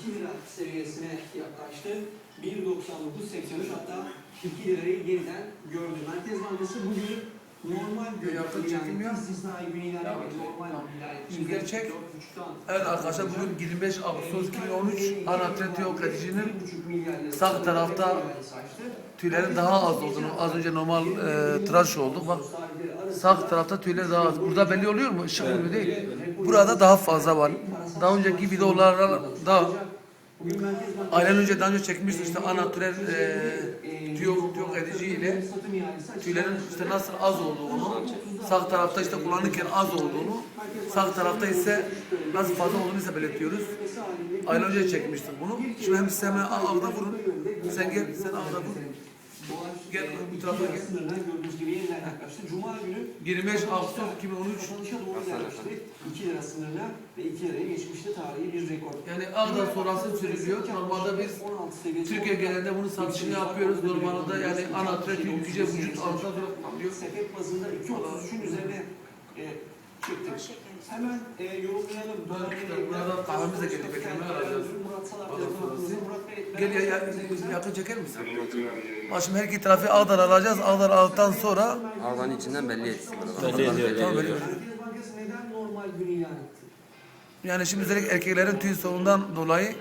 2 lira seviyesine yaklaştı. 1.99.83 hatta 2 lirayı yeniden gördü. Merkez Bankası bugün normal gün. Yakın çekim ya. istisnai gün ilan. Normal ilan. Şimdi gerçek. 4.5'tan Evet arkadaşlar bugün 25 Ağustos 2013 Ana Tretio Kredici'nin 1.5 milyar lira sağ tarafta saçtı. tüylerin daha az olduğunu az önce normal e, tıraş olduk. Bak sağ tarafta tüyler daha az. Burada belli oluyor mu? Işık vuruyor değil. Burada daha fazla var. Daha önceki videolarda aynen önce daha önce çekmiştik işte ana türel e, tüyo, tüyo kredici ile tüylerin işte nasıl az olduğunu, sağ tarafta işte kullanırken az olduğunu, sağ tarafta ise nasıl fazla olduğunu ise belirtiyoruz. Aylar önce çekmiştik bunu. Şimdi hem hemen ağda vurun. Sen gel, sen ağda vur. Gel, bu tarafa gel. Sınırından gördüğünüz gibi yeniden yaklaştı. Cuma günü 25 Ağustos 2013 kapanışa doğru yaklaştı. 2 lira sınırına ve 2 liraya geçmişti tarihi bir rekor. yani ağda sonrası sürülüyor. Normalde biz 16 seviyesi Türkiye genelinde bunun satışını yapıyoruz. Normalde yani ana trafik yüce vücut kalıyor. sepet bazında 2.33'ün üzerine e, çıktık. Hemen e, yorumlayalım. Burada kahvemiz de geldi, alacağız. Gel ya, ya yakın çeker misin? Bak şimdi her iki tarafı Ağdar alacağız. Ağdar aldıktan sonra Ağdan içinden belli etsin. Belli ediyor, belli ediyor. Neden normal gün ilan etti? yani şimdi özellikle erkeklerin tüy sorunundan dolayı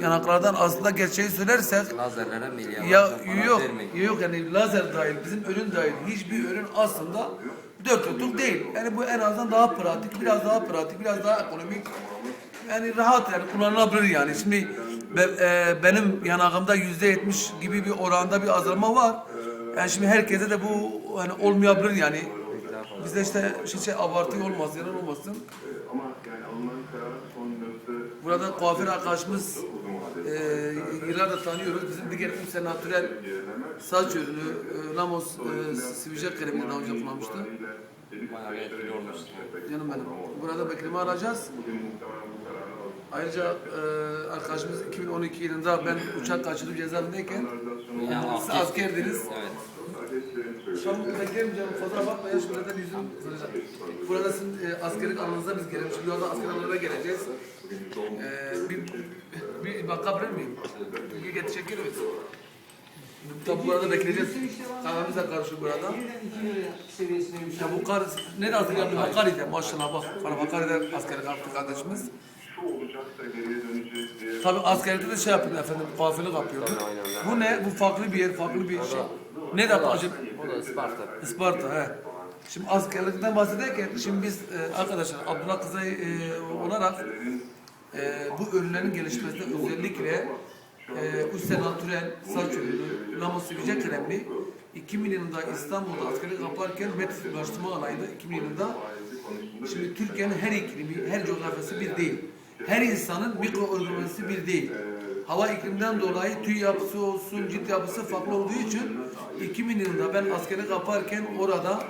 yanaklardan aslında gerçeği söylersek Lazerlere milyar ya yok yok yani lazer dahil bizim ürün dahil hiçbir ürün aslında dört tutuk değil. Yani bu en azından daha pratik, biraz daha pratik, biraz daha ekonomik. Yani rahat yani kullanılabilir yani. Şimdi be- e, benim yanağımda yüzde yetmiş gibi bir oranda bir azalma var. Yani şimdi herkese de bu hani olmayabilir yani. Bizde işte şey, şey abartı olmaz, yalan olmasın. Burada kuaför arkadaşımız e, yıllardır tanıyoruz. Bizim bir kere senatürel saç ürünü e, Lamos e, sivilce kremini daha önce kullanmıştı. Bayağı etkili olmuş. Canım benim. Burada bekleme alacağız. Ayrıca e, arkadaşımız 2012 yılında ben uçak kaçırdım cezaevindeyken Yani siz askerdiniz. Evet. Şu an beklerim canım fazla bakma ya şurada da yüzüm kıracak. Burada sizin e, askerlik alanınıza biz gelelim. Şimdi orada asker alanına geleceğiz. E, bir, bir bakabilir miyim? Bir getirecek miyiz? Burada bekleyeceğiz. Kahvemiz de karışır burada. Yeniden 2 lira seviyesine Ya bu kar ne nasıl yaptı? Hakkari'de maşallah bak. Bana Hakkari'de askerlik yaptı kardeşimiz. Tabi askerlikte de şey yapıyordu efendim, kuaförlük yapıyordu. Bu ne? Bu farklı bir yer, farklı bir şey. Ne de acaba? O da Isparta. Isparta he. Şimdi askerlikten bahsederken şimdi biz e, arkadaşlar Abdullah Kızay e, olarak e, bu ürünlerin gelişmesinde özellikle e, Üstel Natürel saç ürünü, Lamos Sivilce kremi 2000 yılında İstanbul'da askerlik yaparken Metis Ulaştırma Alayı'nda 2000 yılında Şimdi Türkiye'nin her iklimi, her coğrafyası bir değil. Her insanın mikroorganizması bir değil. Hava ikliminden dolayı tüy yapısı olsun, cilt yapısı farklı olduğu için 2000 yılında ben askerlik yaparken orada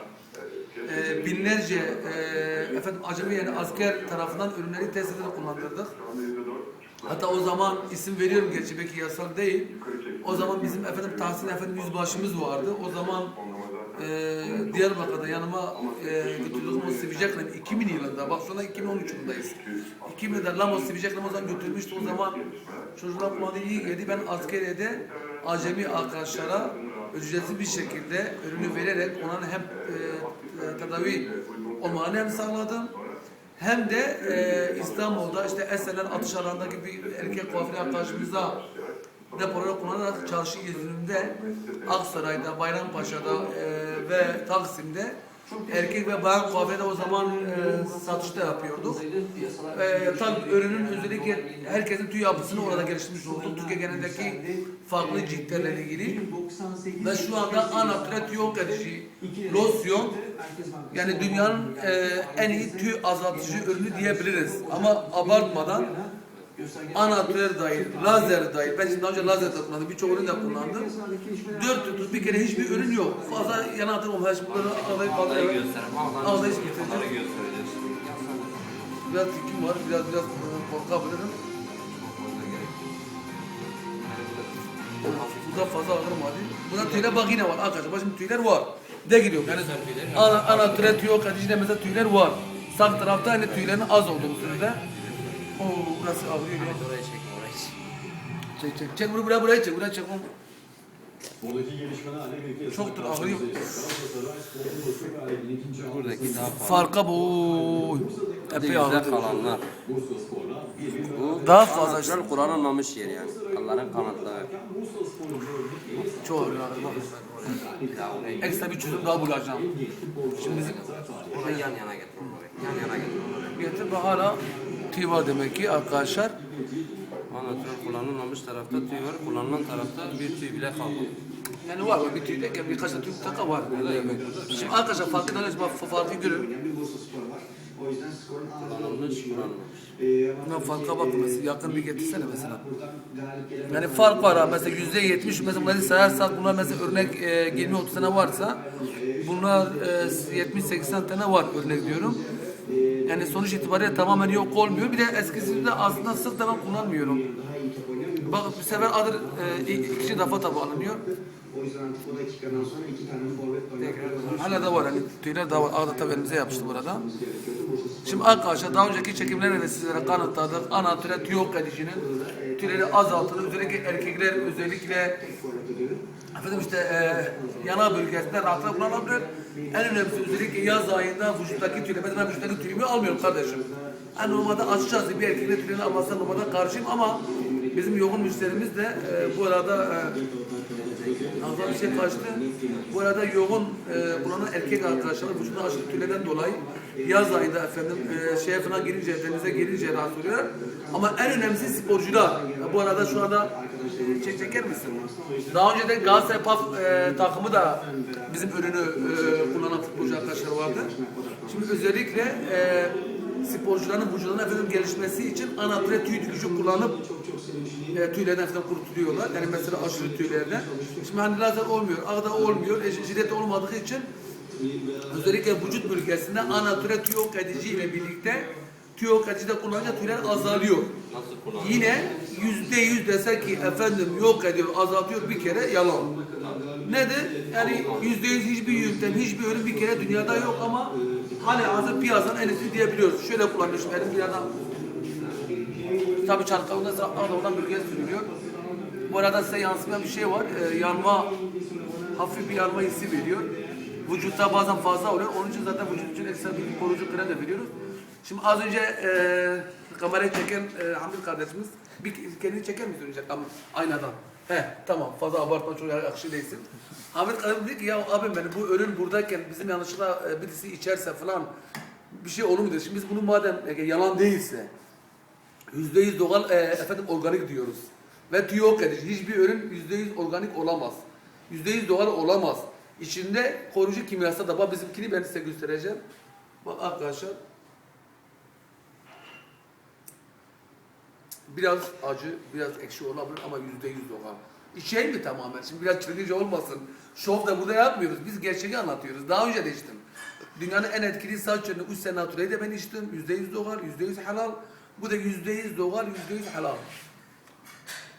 e, binlerce e, efendim acemi yani asker tarafından ürünleri test ederek kullandırdık. Hatta o zaman isim veriyorum gerçi belki yasal değil. O zaman bizim efendim Tahsin Efendi yüzbaşımız vardı. O zaman e, Diyarbakır'da yanıma e, götürdüğümüz Sivicek Kremi 2000 yılında, bak sonra 2013 yılındayız. 2000 yılında Lamos Sivicek Kremi o zaman götürmüştü. O zaman çocuklar kullandı iyi geldi. Ben askeriyede acemi arkadaşlara ücretsiz bir şekilde ürünü vererek onların hem e, tedavi olmalarını hem sağladım. Hem de e, İstanbul'da işte Esenler atış alanındaki bir erkek kuaför arkadaşımıza depoları kullanarak çarşı izninde Aksaray'da, Bayrampaşa'da e, ve Taksim'de erkek ve bayan kuaförde o zaman e, satışta yapıyorduk. E, tabii ürünün özellikle herkesin tüy yapısını orada geliştirmiş olduk. Türkiye genelindeki farklı ciltlerle ilgili. Ve şu anda anatret yok edici losyon yani dünyanın e, en iyi tüy azaltıcı ürünü diyebiliriz. Ama abartmadan anatür dahil, lazer dahil. Ben şimdi daha önce lazer de kullandım, birçok ürün de kullandım. Dört tutup bir kere hiçbir ürün yok. Fazla yana atım olmaz. Bunları ağlayıp ağlayıp bunları göstereceğiz. biraz tikim var, biraz biraz korkabilirim. Burada fazla alırım hadi. Burada tüyler bak yine var arkadaşlar. Şimdi tüyler var. De giriyor. Yani ana, ana türe tüy yok. Hadi işte mesela tüyler var. Sağ tarafta hani tüylerin az olduğu sürede. Oo burası ağrıyor ya. Orayı çek, orayı çek. Çek çek çek bunu buraya buraya çek buraya çek. Buradaki Çoktur, ağrıyor. Buradaki daha fazla. Farka bu. Hadi Epey yüzde ağrıdı. kalanlar. Bu Daha fazla işte. Güzel kullanılmamış yer yani. Allah'ın kanatları. Bursa Spor'un gördük. Çok ağrıyor. Ya orayı Ekstra bir çözüm daha bulacağım. Şimdi Ona yan yana getir orayı. Yan yana getir orayı. getir ve hala tüy var demek ki arkadaşlar. Anlatıyor kullanılmamış tarafta tüy var. Kullanılan tarafta bir tüy bile kalmadı. Yani var var bir tüy derken birkaç da tüy taka var. Şimdi arkadaşlar farkı ne bak farkı görün. Kullanılmış, kullanılmamış. Farka bak mesela yakın bir getirsene mesela. Yani fark var ha mesela yüzde yetmiş mesela bunları sayarsak bunlar mesela örnek e, 20-30 tane varsa bunlar e, 70-80 tane var örnek diyorum. Yani sonuç itibariyle tamamen yok olmuyor. Bir de eskisi de aslında sık da ben kullanmıyorum. Bak bu sefer adır e, ikinci defa tabi alınıyor. İki Hala da var hani tüyler daha var. Ağda tabi elimize yapıştı burada. Şimdi arkadaşlar daha önceki çekimlerde de sizlere kanıtladık. Ana türe tüy yok edicinin tüyleri azaltılır. Özellikle erkekler özellikle Efendim işte e, yana bölgesinde rahatlıkla kullanılabilir. En önemlisi özellikle yaz ayında vücuttaki tüyler. Mesela ben vücuttaki tüyümü almıyorum kardeşim. En normalde açıkçası bir erkekle tüylerini almasına normalde karşıyım ama bizim yoğun müşterimiz de e, bu arada e, Ağzına bir şey kaçtı. Bu arada yoğun e, bulunan erkek arkadaşlar vücuduna aşırı tüylerden dolayı yaz ayında efendim e, şeye falan girince, denize girince rahatsız oluyorlar. Ama en önemlisi sporcular. Bu arada şu anda çek çeker misin? Daha önce de Galatasaray PAF e, takımı da bizim ürünü e, kullanan futbolcu arkadaşlar vardı. Şimdi özellikle e, sporcuların vücuduna efendim gelişmesi için anatre tüy dikişi kullanıp e, tüylerden falan kurtuluyorlar. Yani mesela aşırı tüylerden. Şimdi hani lazer olmuyor, ağda olmuyor, e, şiddet olmadığı için özellikle vücut bölgesinde anatre tüy yok edici ile birlikte tüy yok edici de kullanınca tüyler azalıyor. Yine yüzde yüz desek ki efendim yok ediyor, azaltıyor bir kere yalan. Nedir? Yani yüzde yüz hiçbir yöntem, hiçbir ürün bir kere dünyada yok ama hani hazır piyasanın en iyisi diyebiliyoruz. Şöyle kullanmış benim bir adam. Tabii Çanakkale'de sağda oradan bölgeye sürülüyor. Bu arada size yansımayan bir şey var. Ee, yanma, hafif bir yanma hissi veriyor. Vücutta bazen fazla oluyor. Onun için zaten vücut için ekstra bir koruyucu krem de veriyoruz. Şimdi az önce e, kamerayı çeken e, Hamit kardeşimiz bir kendini çeker misin önce kam aynadan? He tamam fazla abartma çok yakışı değilsin. Hamit kardeşim dedi ki ya abim benim bu ürün buradayken bizim yanlışlıkla e, birisi içerse falan bir şey olur mu dedi. Şimdi biz bunu madem e, yalan değilse yüzde yüz doğal e, efendim organik diyoruz. Ve tüy yok edici. Hiçbir ürün yüzde yüz organik olamaz. Yüzde yüz doğal olamaz. İçinde koruyucu kimyasal da var. Bizimkini ben size göstereceğim. Bak arkadaşlar. Biraz acı, biraz ekşi olabilir ama yüzde yüz doğal. İçeyim mi tamamen? Şimdi biraz çılgınca olmasın. Şov da burada yapmıyoruz. Biz gerçeği anlatıyoruz. Daha önce de içtim. Dünyanın en etkili saç 3 sene natüreyi de ben içtim. Yüzde yüz doğal, yüzde yüz halal. Bu da yüzde yüz doğal, yüzde yüz halal.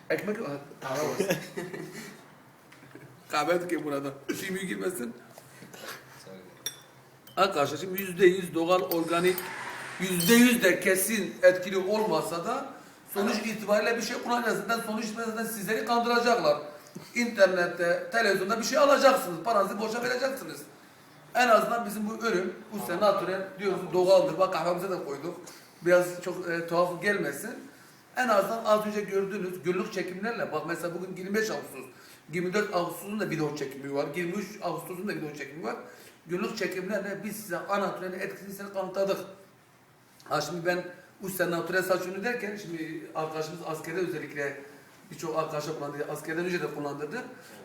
Ekmek tara var. Kahve ki burada. Şimdi girmesin. Arkadaşlar şimdi yüzde yüz doğal, organik, yüzde yüz de kesin etkili olmasa da sonuç itibariyle bir şey kullanacağız. Zaten sonuç itibariyle sizleri kandıracaklar. İnternette, televizyonda bir şey alacaksınız. Paranızı boşa vereceksiniz. En azından bizim bu ürün, bu sene natürel diyoruz doğaldır. Bak kahvemize de koyduk. Biraz çok e, tuhaf gelmesin. En azından az önce gördüğünüz günlük çekimlerle, bak mesela bugün 25 Ağustos, 24 Ağustos'un da video çekimi var, 23 Ağustos'un da video çekimi var. Günlük çekimlerle biz size anatürelin etkisini kanıtladık. Ha şimdi ben üç sene natürel saç ürünü derken şimdi arkadaşımız askerde özellikle birçok arkadaşa kullandı, askerden önce de kullandırdı.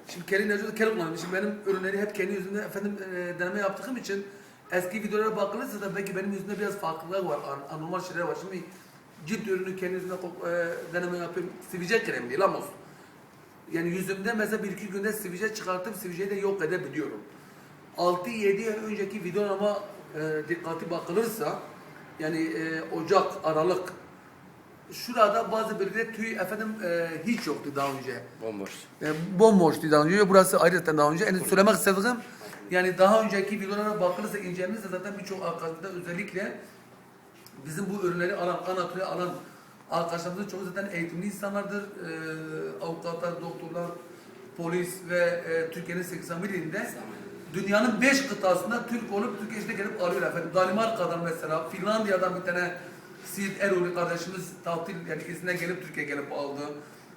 Şimdi kendi yüzünde kendi kullanıyor. Şimdi benim ürünleri hep kendi yüzümde efendim e, deneme yaptığım için eski videolara bakılırsa da belki benim yüzümde biraz farklılık var, an- anormal şeyler var. Şimdi cilt ürünü kendi yüzümde e, deneme yapıyorum. Sivilce kremi değil ama olsun. Yani yüzümde mesela bir iki günde sivilce çıkartıp sivilceyi de yok edebiliyorum. 6-7 ay önceki videolarıma e, dikkati bakılırsa yani e, Ocak, Aralık şurada bazı bölgelerde tüy efendim e, hiç yoktu daha önce. Bomboş. E, bomboştu daha önce. Burası ayrıca daha önce. Yani söylemek istediğim yani daha önceki videolara bakılırsa incelenirse zaten birçok arkadaşlar özellikle bizim bu ürünleri alan, anatoliye alan arkadaşlarımızın çoğu zaten eğitimli insanlardır. Ee, avukatlar, doktorlar, polis ve e, Türkiye'nin 81 ilinde dünyanın 5 kıtasında Türk olup Türkiye içine gelip alıyor efendim. Danimarka'dan mesela, Finlandiya'dan bir tane Siirt Eroli kardeşimiz tatil yani izine gelip Türkiye'ye gelip aldı.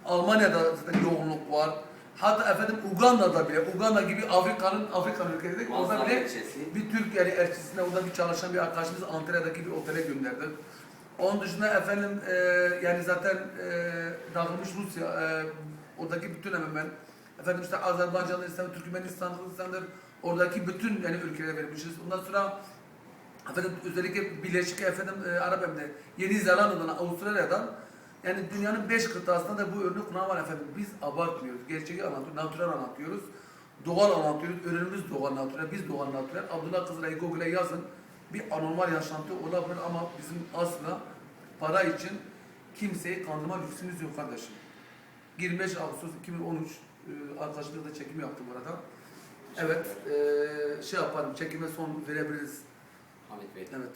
Almanya'da zaten yoğunluk var. Hatta efendim Uganda'da bile, Uganda gibi Afrika'nın Afrika ülkeleri orada bile bir Türk yani elçisine orada bir çalışan bir arkadaşımız Antalya'daki bir otele gönderdik. Onun dışında efendim e, yani zaten e, dağılmış Rusya, e, oradaki bütün hemen efendim işte Azerbaycan'da Türkmenistan, Hırvatistan'dır oradaki bütün yani ülkelere vermişiz. Ondan sonra efendim özellikle Birleşik efendim e, Arap Emirlikleri, Yeni Zelanda'dan, Avustralya'dan yani dünyanın beş kıtasında da bu ürünü kullanan var efendim. Biz abartmıyoruz. Gerçeği anlatıyoruz, natürel anlatıyoruz. Doğal anlatıyoruz. Ürünümüz doğal natürel, biz doğal natürel. Abdullah Kızılay'ı Google'e yazın. Bir anormal yaşantı olabilir ama bizim asla para için kimseyi kandırma lüksümüz yok kardeşim. 25 Ağustos 2013 e, arkadaşlarla da çekim yaptım burada. Evet, e, şey yaparım, çekime son verebiliriz. Hamit Bey. Evet.